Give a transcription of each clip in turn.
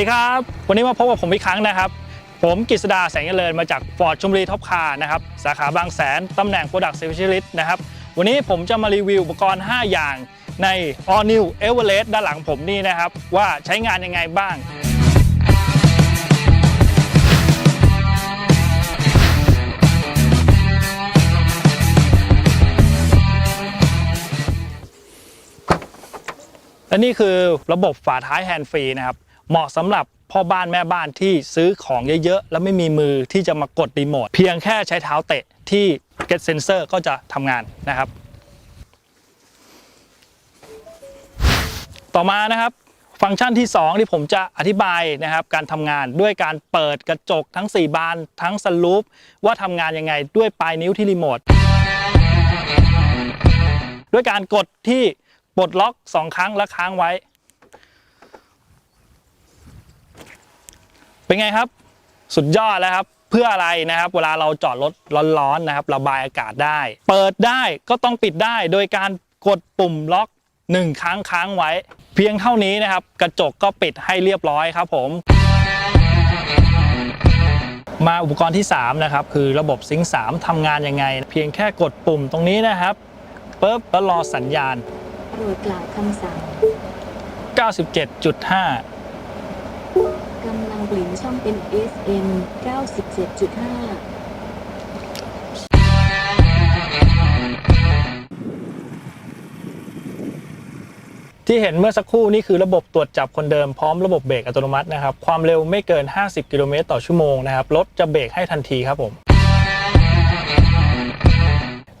ดีครับ วันนี้มาพบกับผมอีกครั้งนะครับ ผมกฤษดาแสงเจริญมาจากฟอร์ดชมบุรีท็อปคาร์นะครับ สาขาบางแสน ตำแหน่ง Product Specialist นะครับ วันนี้ผมจะมารีวิวอุปกรณ์ 5 อย่างใน All New Everest ด้านหลังผมนี่นะครับ ว่าใช้งานยังไงบ้าง และนี่คือระบบฝาท้ายแฮนด์ฟรีนะครับ เหมาะสำหรับพ่อบ้านแม่บ้านที่ซื้อของเยอะๆ แล้วไม่มีมือที่จะมากดรีโมทเพียงแค่ใช้เท้าเตะที่ Get Sensor ก็จะทำงานนะครับ ต่อมานะครับฟังก์ชันที่ 2 ที่ผมจะอธิบายนะครับ การทำงานด้วยการเปิดกระจกทั้ง 4 บานทั้งสลูปว่าทำงานยังไงด้วยปลายนิ้วที่รีโมทด้วยการกดที่ปลดล็อก 2 ครั้งแล้วค้างไว้ เป็นไงครับ สุดยอดแล้วครับเพื่ออะไรนะครับ เวลาเราจอดรถร้อนๆนะครับ ระบายอากาศได้ เปิดได้ก็ต้องปิดได้โดยการกดปุ่มล็อกหนึ่งครั้งค้างไว้ เพียงเท่านี้นะครับ กระจกก็ปิดให้เรียบร้อยครับผม มาอุปกรณ์ที่ 3 นะครับ คือระบบซิงค์3ทำงานยังไง เพียงแค่กดปุ่มตรงนี้นะครับปุ๊บแล้วรอสัญญาณโปรดกล่าวคำสั่ง 97.5 กำลังเปลี่ยนช่องเป็น SM 97.5ที่เห็นเมื่อสักครู่นี่คือระบบตรวจจับคนเดิมพร้อมระบบเบรกอัตโนมัตินะครับ ความเร็วไม่เกิน 50 กิโลเมตรต่อชั่วโมงนะครับ รถจะเบรกให้ทันทีครับผม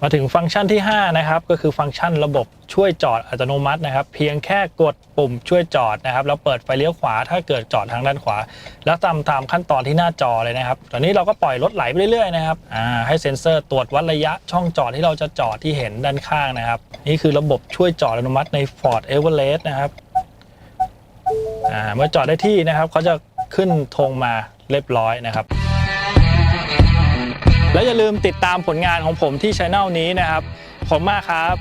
มาถึงฟังก์ชันที่ 5 นะครับ ก็คือฟังก์ชันระบบช่วยจอดอัตโนมัตินะครับ เพียงแค่กดปุ่มช่วยจอดนะครับ แล้วเปิดไฟเลี้ยวขวา ถ้าเกิดจอดทางด้านขวา แล้วตามตามขั้นตอนที่หน้าจอเลยนะครับ ตอนนี้เราก็ปล่อยรถไหลไปเรื่อยๆนะครับให้เซ็นเซอร์ตรวจวัดระยะช่องจอดที่เราจะจอดที่เห็นด้านข้างนะครับ นี่คือระบบช่วยจอดอัตโนมัติใน Ford Everest นะครับอ่าเมื่อจอดได้ที่นะครับเขาจะขึ้นธงมาเรียบร้อยนะครับ แล้วอย่าลืมติดตามผลงานของผมที่ช anel นี้นะครับขอบคุณมากครับ